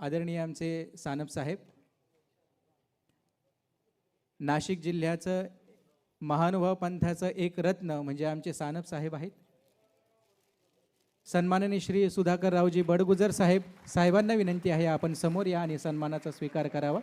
आदरणीय आमचे सानप साहेब नाशिक जिल्ह्याचं महानुभाव पंथाचं एक रत्न म्हणजे आमचे सानप साहेब आहेत. सन्माननीय श्री सुधाकर रावजी बडगुजर साहेब साहेबांना विनंती आहे आपण समोर या आणि सन्मानाचा स्वीकार करावा.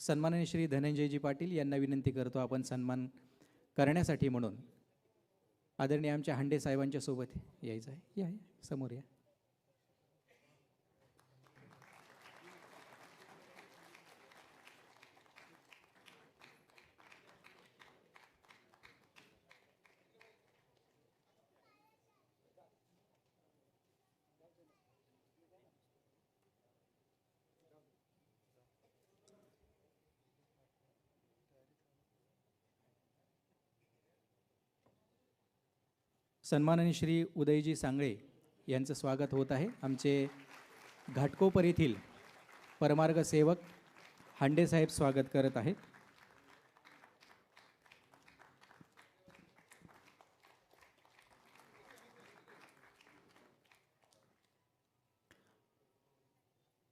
सन्माननीय श्री धनंजयजी पाटील यांना विनंती करतो आपण सन्मान करण्यासाठी म्हणून. आदरणीय आमच्या हांडे साहेबांच्या सोबत यायचं आहे. या या, समोर या. सन्माननीय श्री उदयजी सांगळे यांचं स्वागत होत आहे. आमचे घाटकोपर येथील परमार्ग सेवक हांडेसाहेब स्वागत करत आहेत.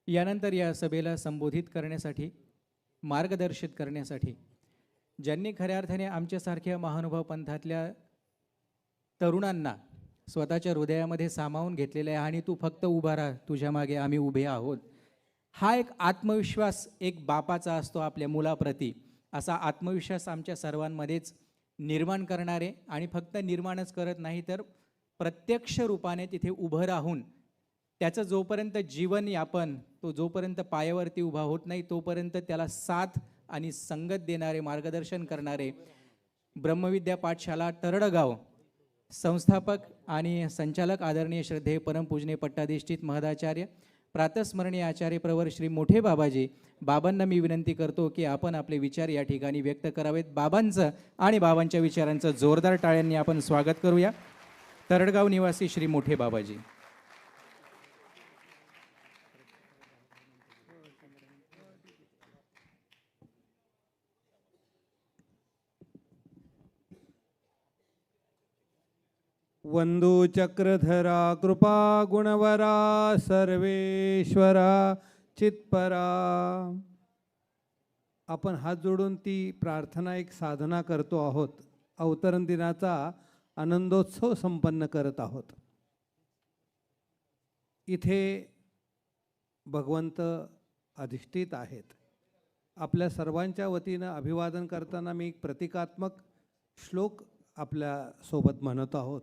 यानंतर या सभेला संबोधित करण्यासाठी मार्गदर्शित करण्यासाठी ज्यांनी खऱ्या अर्थाने आमच्यासारख्या महानुभाव पंथातल्या तरुणांना स्वतःच्या हृदयामध्ये सामावून घेतलेलं आहे आणि तू फक्त उभा राहा तुझ्या मागे आम्ही उभे आहोत. हा एक आत्मविश्वास एक बापाचा असतो आपल्या मुलाप्रती. असा आत्मविश्वास आमच्या सर्वांमध्येच निर्माण करणारे आणि फक्त निर्माणच करत नाही तर प्रत्यक्ष रूपाने तिथे उभं राहून त्याचं जोपर्यंत जीवन यापन तो जोपर्यंत पायावरती उभा होत नाही तोपर्यंत त्याला साथ आणि संगत देणारे मार्गदर्शन करणारे ब्रह्मविद्या पाठशाला तरडगाव संस्थापक आणि संचालक आदरणीय श्रद्धेय परमपूजने पट्टाधिष्ठित महदाचार्य प्रातस्मरणीय आचार्य प्रवर श्री मोठे बाबाजी बाबांना मी विनंती करतो की आपण आपले विचार या ठिकाणी व्यक्त करावेत. बाबांचं आणि बाबांच्या विचारांचं जोरदार टाळ्यांनी आपण स्वागत करूया. तरडगाव निवासी श्री मोठे बाबाजी. वंदू चक्रधरा कृपा गुणवरा सर्वेश्वरा चित्परा. आपण हात जोडून ती प्रार्थना एक साधना करतो आहोत. अवतरण दिनाचा आनंदोत्सव संपन्न करत आहोत. इथे भगवंत अधिष्ठित आहेत. आपल्या सर्वांच्या वतीनं अभिवादन करताना मी एक प्रतिकात्मक श्लोक आपल्यासोबत म्हणत आहोत.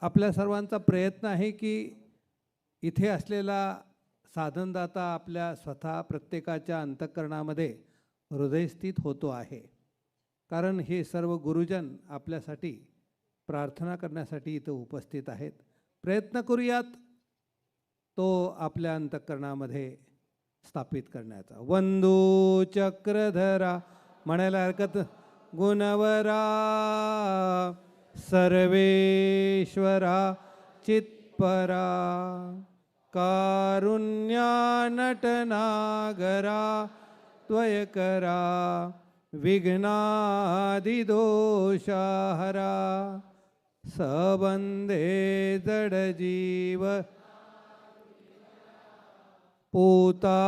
आपल्या सर्वांचा प्रयत्न आहे की इथे असलेला साधनदाता आपल्या स्वतः प्रत्येकाच्या अंतःकरणामध्ये हृदयस्थित होतो आहे. कारण हे सर्व गुरुजन आपल्यासाठी प्रार्थना करण्यासाठी इथं उपस्थित आहेत. प्रयत्न करूयात तो आपल्या अंतःकरणामध्ये स्थापित करण्याचा. वंदू चक्रधरा म्हणायला हरकत गुणवरा सर्वेश्वरा चित्परा कारुण्या नटनागरा त्वयकरा विघ्नादिदोषाहरा सबन्धे जडजीव पोता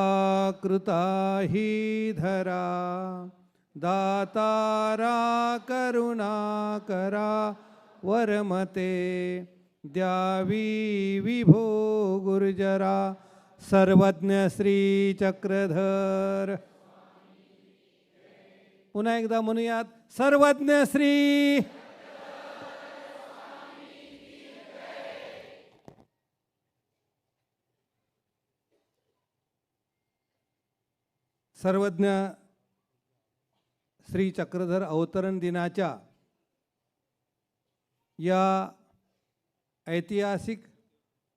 कृता हि धरा। दातारा करुणा करा वरमते द्यावी विभो गुर्जरा सर्वज्ञ श्री चक्रधर. पुन्हा एकदा म्हणूयात सर्वज्ञ श्री सर्वज्ञ श्री चक्रधर अवतरण दिनाच्या या ऐतिहासिक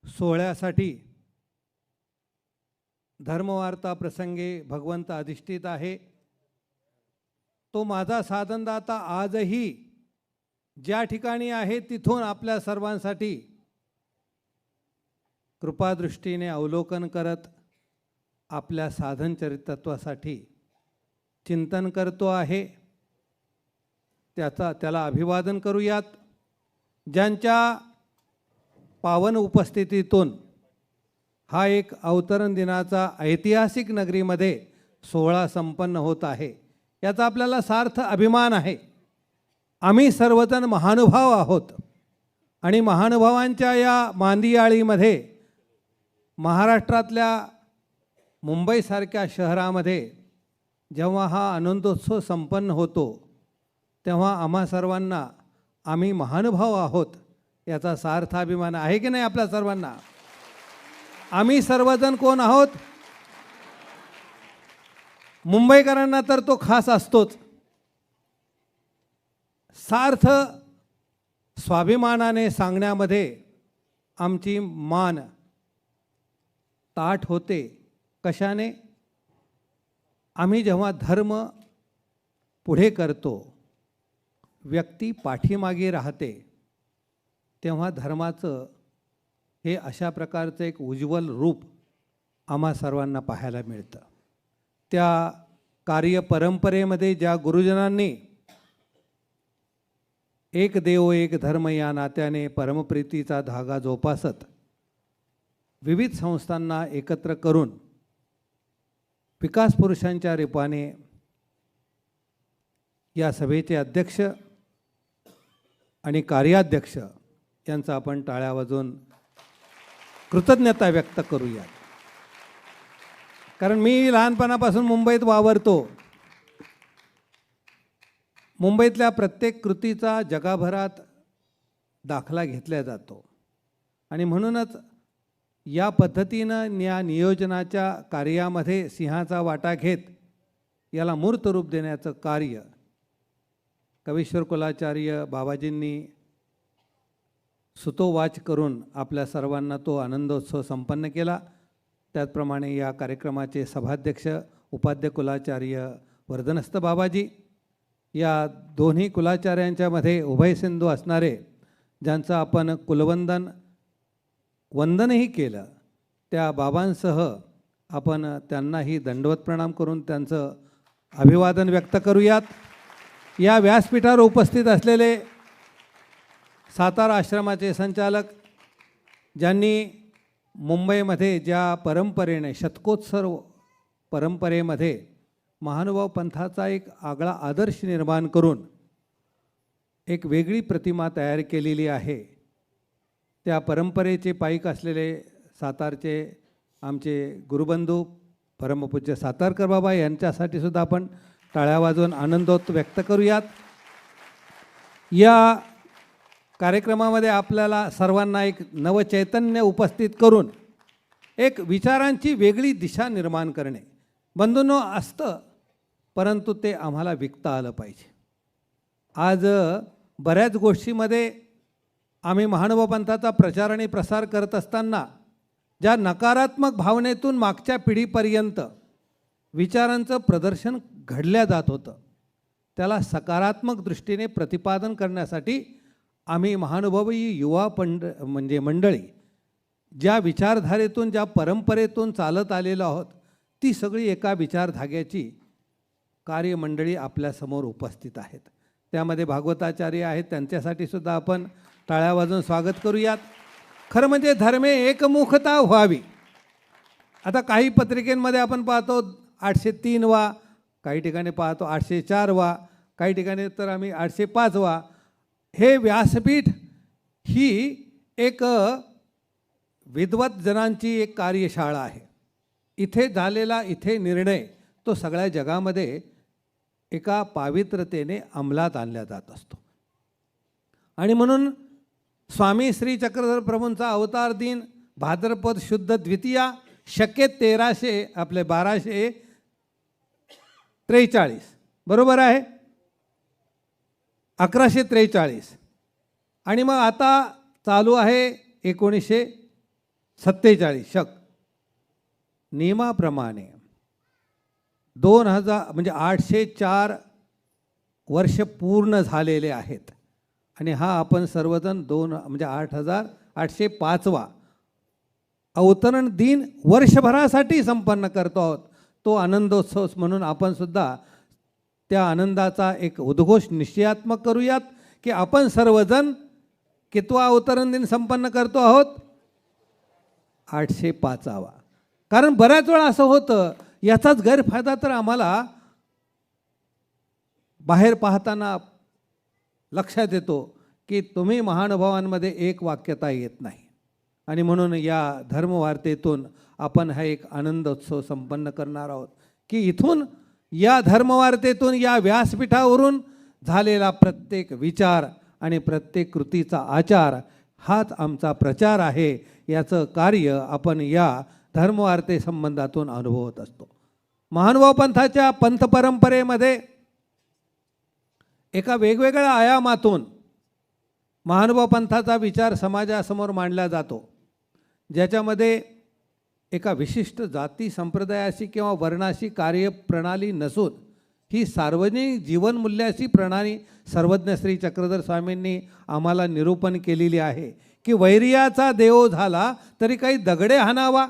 सोहळ्यासाठी धर्मवार्ता प्रसंगे भगवंत अधिष्ठित आहे. तो माझा साधनदाता आजही ज्या ठिकाणी आहे तिथून आपल्या सर्वांसाठी कृपादृष्टीने अवलोकन करत आपल्या साधन चरितत्वासाठी चिंतन करतो आहे. त्याचा त्याला अभिवादन करूयात. ज्यांच्या पावन उपस्थितीतून हा एक अवतरण दिनाचा ऐतिहासिक नगरीमध्ये सोहळा संपन्न होत आहे. याचा आपल्याला सार्थ अभिमान आहे. आम्ही सर्वजण महानुभाव आहोत आणि महानुभावांच्या या मांदियाळीमध्ये महाराष्ट्रातल्या मुंबईसारख्या शहरामध्ये जेव्हा हा आनंदोत्सव संपन्न होतो तेव्हा आम्हा सर्वांना आम्ही महानुभाव आहोत याचा सार्थ अभिमान आहे की नाही आपल्या सर्वांना? आम्ही सर्वजण कोण आहोत? मुंबईकरांना तर तो खास असतोच. सार्थ स्वाभिमानाने सांगण्यामध्ये आमची मान ताठ होते. कशाने? आम्ही जेव्हा धर्म पुढे करतो व्यक्ती पाठीमागे राहते तेव्हा धर्माचं हे अशा प्रकारचं एक उज्ज्वल रूप आम्हा सर्वांना पाहायला मिळतं. त्या कार्य परंपरेमध्ये ज्या गुरुजनांनी एक देव एक धर्म या नात्याने परमप्रीतीचा धागा जोपासत विविध संस्थांना एकत्र करून विकास पुरुषांच्या रूपाने या सभेचे अध्यक्ष आणि कार्याध्यक्ष यांचा आपण टाळ्या वाजवून कृतज्ञता व्यक्त करूया. कारण मी लहानपणापासून मुंबईत वावरतो. मुंबईतल्या प्रत्येक कृतीचा जगाभरात दाखला घेतला जातो. आणि म्हणूनच या पद्धतीनं या नियोजनाच्या कार्यामध्ये सिंहाचा वाटा घेत याला मूर्त रूप देण्याचं कार्य कवीश्वर कुलाचार्य बाबाजींनी सुतोवाच करून आपल्या सर्वांना तो आनंदोत्सव संपन्न केला. त्याचप्रमाणे या कार्यक्रमाचे सभाध्यक्ष उपाध्य कुलाचार्य वर्धनस्थ बाबाजी या दोन्ही कुलाचार्यांच्यामध्ये उभय सिंधू असणारे ज्यांचं आपण कुलवंदन वंदनही केलं. त्या बाबांसह आपण त्यांनाही दंडवत प्रणाम करून त्यांचं अभिवादन व्यक्त करूयात. या व्यासपीठावर उपस्थित असलेले सातारा आश्रमाचे संचालक ज्यांनी मुंबईमध्ये ज्या परंपरेने शतकोत्सव परंपरेमध्ये महानुभाव पंथाचा एक आगळा आदर्श निर्माण करून एक वेगळी प्रतिमा तयार केलेली आहे. त्या परंपरेचे पाईक असलेले सातारचे आमचे गुरुबंधू परमपूज्य सातारकर बाबा यांच्यासाठी सुद्धा आपण टाळ्या वाजवून आनंदोत व्यक्त करूयात. या कार्यक्रमामध्ये आपल्याला सर्वांना एक नवचैतन्य उपस्थित करून एक विचारांची वेगळी दिशा निर्माण करणे. बंधूंनो असतं परंतु ते आम्हाला विकता आलं पाहिजे. आज बऱ्याच गोष्टीमध्ये आम्ही महानुभाव पंथाचा प्रचार आणि प्रसार करत असताना ज्या नकारात्मक भावनेतून मागच्या पिढीपर्यंत विचारांचं प्रदर्शन घडल्या जात होतं त्याला सकारात्मक दृष्टीने प्रतिपादन करण्यासाठी आम्ही महानुभावी युवा पंड म्हणजे मंडळी ज्या विचारधारेतून ज्या परंपरेतून चालत आलेलो आहोत ती सगळी एका विचारधाग्याची कार्यमंडळी आपल्यासमोर उपस्थित आहेत. त्यामध्ये भागवताचार्य आहेत त्यांच्यासाठी सुद्धा आपण टाळ्या वाजवून स्वागत करूयात. खरं म्हणजे धर्मे एकमुखता व्हावी. आता काही पत्रिकेंमध्ये आपण पाहतो आठशे तीन वा काही ठिकाणी पाहतो आठशे चार वा काही ठिकाणी तर आम्ही आठशे पाच वा. हे व्यासपीठ ही एक विद्वत जनांची एक कार्यशाळा आहे. इथे झालेला इथे निर्णय तो सगळ्या जगामध्ये एका पावित्रतेने अंमलात आणला जात असतो. आणि म्हणून स्वामी श्री चक्रधर प्रभूंचा अवतार दिन भाद्रपद शुद्ध द्वितीया शक्य तेराशे आपले बाराशे त्रेचाळीस. बरोबर आहे? अकराशे त्रेचाळीस. आणि मग आता चालू आहे एकोणीसशे सत्तेचाळीस. शक. नियमाप्रमाणे दोन हजार म्हणजे आठशे चार वर्ष पूर्ण झालेले आहेत. आणि हा आपण सर्वजण दोन म्हणजे आठ हजार आठशे पाचवा अवतरण दिन वर्षभरासाठी संपन्न करतो आहोत. तो आनंदोत्सव म्हणून आपण सुद्धा त्या आनंदाचा एक उद्घोष निश्चयात्मक करूयात की आपण सर्वजण कितवा अवतरण दिन संपन्न करतो आहोत? आठशे पाचावा. कारण बऱ्याच वेळा असं होतं याचाच गैरफायदा तर आम्हाला बाहेर पाहताना लक्षात येतो की तुम्ही महानुभावांमध्ये एक वाक्यता येत नाही. आणि म्हणून या धर्मवार्तेतून आपण हा एक आनंदोत्सव संपन्न करणार आहोत. की इथून या धर्मवार्तेतून या व्यासपीठावरून झालेला प्रत्येक विचार आणि प्रत्येक कृतीचा आचार हाच आमचा प्रचार आहे याचं कार्य आपण या धर्मवार्ते संबंधातून अनुभवत असतो. महानुभाव पंथाच्या पंथ परंपरेमध्ये एका वेगवेगळ्या आयामातून महानुभाव पंथाचा विचार समाजासमोर मांडला जातो ज्याच्यामध्ये एका विशिष्ट जाती संप्रदायाशी किंवा वर्णाशी कार्यप्रणाली नसून ही सार्वजनिक जीवनमूल्याशी प्रणाली सर्वज्ञ श्री चक्रधर स्वामींनी आम्हाला निरूपण केलेली आहे की वैर्याचा देव झाला तरी काही दगडे हाणावा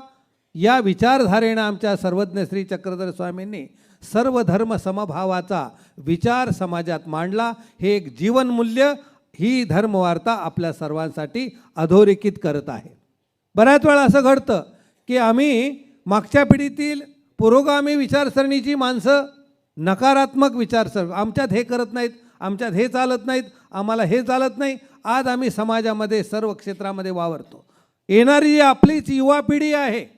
या विचारधारेनं आमच्या सर्वज्ञ श्री चक्रधर स्वामींनी सर्व धर्म समभावाचा विचार समाजात मांडला. हे एक जीवनमूल्य ही धर्मवार्ता आपल्या सर्वांसाठी अधोरेखित करत आहे. बऱ्याच वेळा असं घडतं की आम्ही मागच्या पिढीतील पुरोगामी विचारसरणीची माणसं नकारात्मक विचारसर आमच्यात हे करत नाहीत आमच्यात हे चालत नाहीत आम्हाला हे चालत नाही आज आम्ही समाजामध्ये सर्व क्षेत्रामध्ये वावरतो. येणारी जी आपलीच युवा पिढी आहे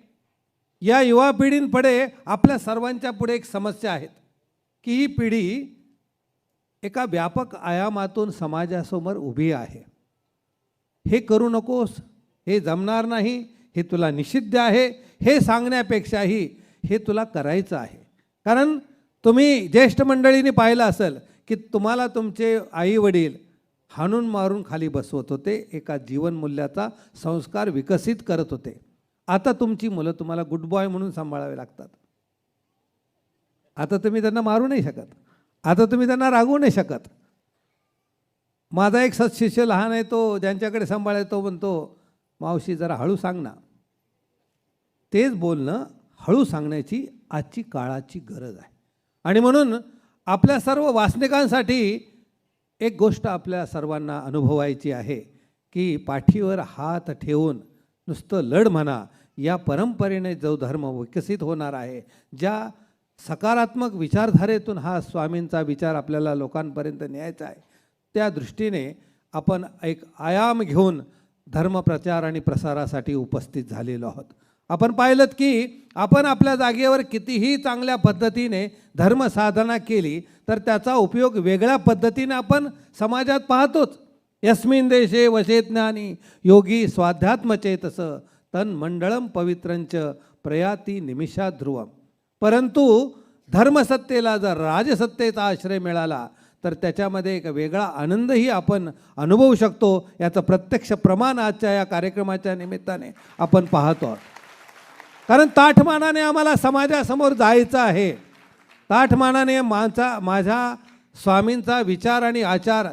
या युवा पिढींपुढे आपल्या सर्वांच्या पुढे एक समस्या आहेत. की ही पिढी एका व्यापक आयामातून समाजासमोर उभी आहे. हे करू नकोस हे जमणार नाही हे तुला निषिद्ध आहे हे सांगण्यापेक्षाही हे तुला करायचं आहे. कारण तुम्ही ज्येष्ठ मंडळीने पाहिलं असेल की तुम्हाला तुमचे आई वडील हाणून मारून खाली बसवत होते एका जीवनमूल्याचा संस्कार विकसित करत होते. आता तुमची मुलं तुम्हाला गुड बॉय म्हणून सांभाळावे लागतात. आता तुम्ही त्यांना मारू नाही शकत. आता तुम्ही त्यांना रागवू नाही शकत. माझा एक सत्शिष्य लहान आहे तो ज्यांच्याकडे सांभाळाय तो म्हणतो मावशी जरा हळू सांग ना. तेच बोलणं हळू सांगण्याची आजची काळाची गरज आहे. आणि म्हणून आपल्या सर्व वासनिकांसाठी एक गोष्ट आपल्या सर्वांना अनुभवायची आहे की पाठीवर हात ठेवून नुसतं लढ म्हणा या परंपरेने जो धर्म विकसित होणार आहे ज्या सकारात्मक विचारधारेतून हा स्वामींचा विचार आपल्याला लोकांपर्यंत न्यायचा आहे त्या दृष्टीने आपण एक आयाम घेऊन धर्मप्रचार आणि प्रसारासाठी उपस्थित झालेलो आहोत. आपण पाहिलं की आपण आपल्या जागेवर कितीही चांगल्या पद्धतीने धर्मसाधना केली तर त्याचा उपयोग वेगळ्या पद्धतीने आपण समाजात पाहतोच. यस्मिन देशे वशेज्ञानी योगी स्वाध्यात्मचेतस तन मंडळम पवित्रंच प्रयाती निमिषा ध्रुवम. परंतु धर्मसत्तेला जर राजसत्तेचा आश्रय मिळाला तर त्याच्यामध्ये एक वेगळा आनंदही आपण अनुभवू शकतो याचं प्रत्यक्ष प्रमाण आजच्या या कार्यक्रमाच्या निमित्ताने आपण पाहतो आहोत. कारण ताठमानाने आम्हाला समाजासमोर जायचं आहे. ताठमानाने माझा माझ्या स्वामींचा विचार आणि आचार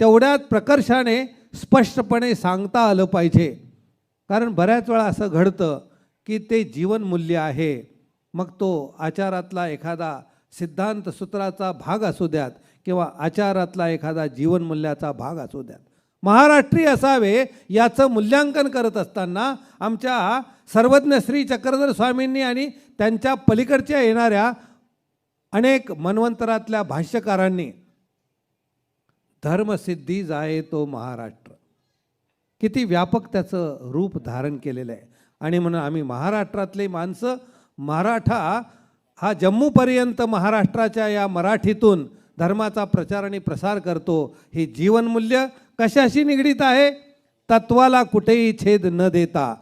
तेवढ्याच प्रकर्षाने स्पष्टपणे सांगता आलं पाहिजे. कारण बऱ्याच वेळा असं घडतं की ते जीवनमूल्य आहे. मग तो आचारातला एखादा सिद्धांत सूत्राचा भाग असू द्यात किंवा आचारातला एखादा जीवनमूल्याचा भाग असू द्यात. महाराष्ट्रीय असावे याचं मूल्यांकन करत असताना आमच्या सर्वज्ञ श्री चक्रधर स्वामींनी आणि त्यांच्या पलीकडच्या येणाऱ्या अनेक मन्वंतरातल्या भाष्यकारांनी धर्मसिद्धी जाये तो महाराष्ट्र. किती व्यापक त्याचं रूप धारण केलेलं आहे. आणि म्हणून आम्ही महाराष्ट्रातले माणसं मराठा हा जम्मूपर्यंत महाराष्ट्राच्या या मराठीतून धर्माचा प्रचार आणि प्रसार करतो. हे जीवनमूल्य कशाशी निगडीत आहे? तत्वाला कुठेही छेद न देता.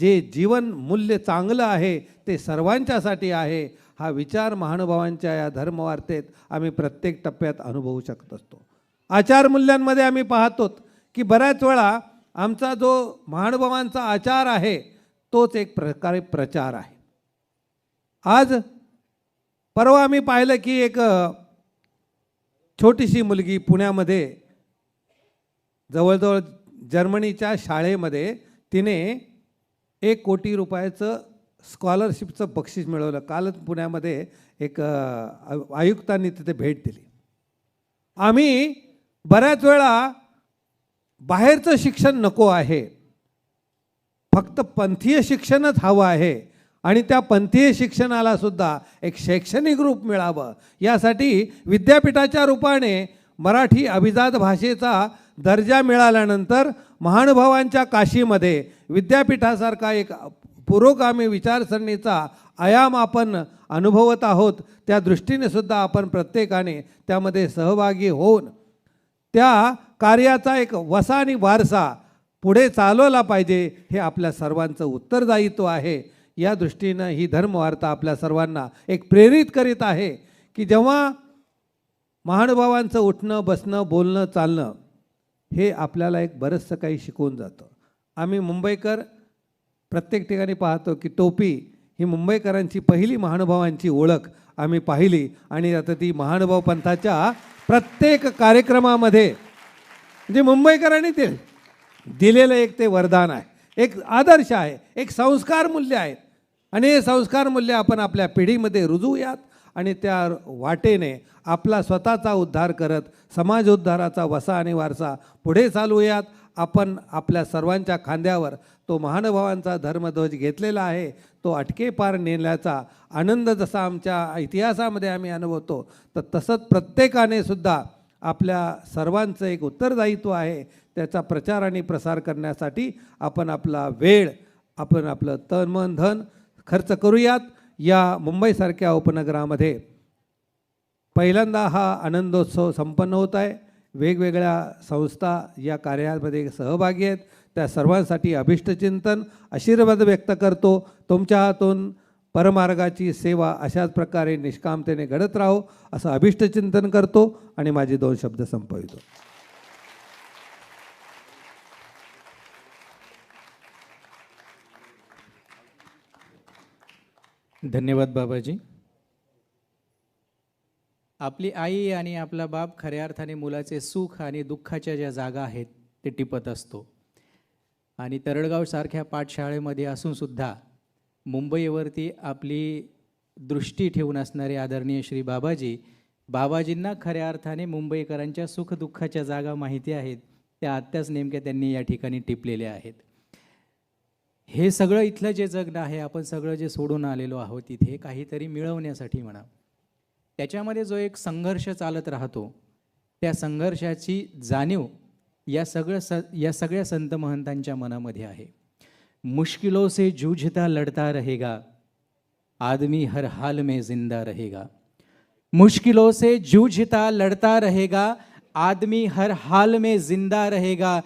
जे जीवन मूल्य चांगलं आहे ते सर्वांच्यासाठी आहे हा विचार महानुभावांच्या या धर्मवार्तेत आम्ही प्रत्येक टप्प्यात अनुभवू शकत असतो. आचारमूल्यांमध्ये आम्ही पाहतो की बऱ्याच वेळा आमचा जो महानुभावांचा आचार आहे तोच एक प्रकारे प्रचार आहे. आज परवा आम्ही पाहिलं की एक छोटीशी मुलगी पुण्यामध्ये जवळजवळ जर्मनीच्या शाळेमध्ये तिने एक कोटी रुपयाचं स्कॉलरशिपचं बक्षीस मिळवलं. कालच पुण्यामध्ये एक आयुक्तांनी तिथे भेट दिली. आम्ही बऱ्याच वेळा बाहेरचं शिक्षण नको आहे. फक्त पंथीय शिक्षणच हवं आहे. आणि त्या पंथीय शिक्षणाला सुद्धा एक शैक्षणिक रूप मिळावं. यासाठी विद्यापीठाच्या रूपाने मराठी अभिजात भाषेचा दर्जा मिळाल्यानंतर महानुभावांच्या काशीमध्ये विद्यापीठासारखा एक पुरोगामी विचारसरणीचा आयाम आपण अनुभवत आहोत. त्या दृष्टीने सुद्धा आपण प्रत्येकाने त्यामध्ये सहभागी होऊन त्या कार्याचा एक वसा आणि वारसा पुढे चालवला पाहिजे हे आपल्या सर्वांचं उत्तरदायित्व आहे. या दृष्टीनं ही धर्मवार्ता आपल्या सर्वांना एक प्रेरित करीत आहे की जेव्हा महानुभावांचं उठणं बसणं बोलणं चालणं हे आपल्याला एक बरंचसं काही शिकवून जातं. आम्ही मुंबईकर प्रत्येक ठिकाणी पाहतो की टोपी ही मुंबईकरांची पहिली महानुभावांची ओळख आम्ही पाहिली आणि आता ती महानुभाव पंथाच्या प्रत्येक कार्यक्रमामध्ये म्हणजे मुंबईकरांनी ते दिलेलं एक ते वरदान आहे. एक आदर्श आहे. एक संस्कार मूल्य आहे. आणि हे संस्कार मूल्य आपण आपल्या पिढीमध्ये रुजवूयात आणि त्या वाटेने आपला स्वतःचा उद्धार करत समाज उद्धाराचा वसा आणि वारसा पुढे चालवूयात आपण आपल्या सर्वांच्या खांद्यावर तो महानुभावांचा धर्मध्वज घेतलेला आहे. तो अटकेपार नेल्याचा नेण्याचा आनंद जसा आमच्या इतिहासामध्ये आम्ही अनुभवतो तर तसंच प्रत्येकाने सुद्धा आपल्या सर्वांचं एक उत्तरदायित्व आहे त्याचा प्रचार आणि प्रसार करण्यासाठी आपण आपला वेळ आपण आपलं तन मन धन खर्च करूयात. या मुंबईसारख्या उपनगरामध्ये पहिल्यांदा हा आनंदोत्सव संपन्न होत आहे. वेगवेगळ्या संस्था या कार्यामध्ये सहभागी आहेत. त्या सर्वांसाठी अभिष्टचिंतन आशीर्वाद व्यक्त करतो. तुमच्या हातून परमार्गाची सेवा अशाच प्रकारे निष्कामतेने घडत राहो असं अभिष्टचिंतन करतो आणि माझे दोन शब्द संपवितो. धन्यवाद बाबाजी. आपली आई आणि आपला बाप खऱ्या अर्थाने मुलाचे सुख आणि दुःखाच्या ज्या जागा आहेत ते टिपत असतो. आणि तरळगावसारख्या पाठशाळेमध्ये असून सुद्धा मुंबईवरती आपली दृष्टी ठेवून असणारे आदरणीय श्री बाबाजी बाबाजींना खऱ्या अर्थाने मुंबईकरांच्या सुखदुःखाच्या जागा माहिती आहेत. त्या आत्ताच नेमक्या त्यांनी या ठिकाणी टिपलेल्या आहेत. हे सगळं इथलं जे जगणं आहे आपण सगळं जे सोडून आलेलो आहोत इथे काहीतरी मिळवण्यासाठी म्हणा. त्याच्यामध्ये जो एक संघर्ष चालत राहतो त्या संघर्षाची जाणीव या सगळं स या सगळ्या संत महंतांच्या मनामध्ये आहे. मुश्किलों से जूझता लड़ता रहेगा, आदमी हर हाल में ज़िंदा रहेगा। मुश्किलों से जूझता लड़ता रहेगा, आदमी हर हाल में ज़िंदा रहेगा।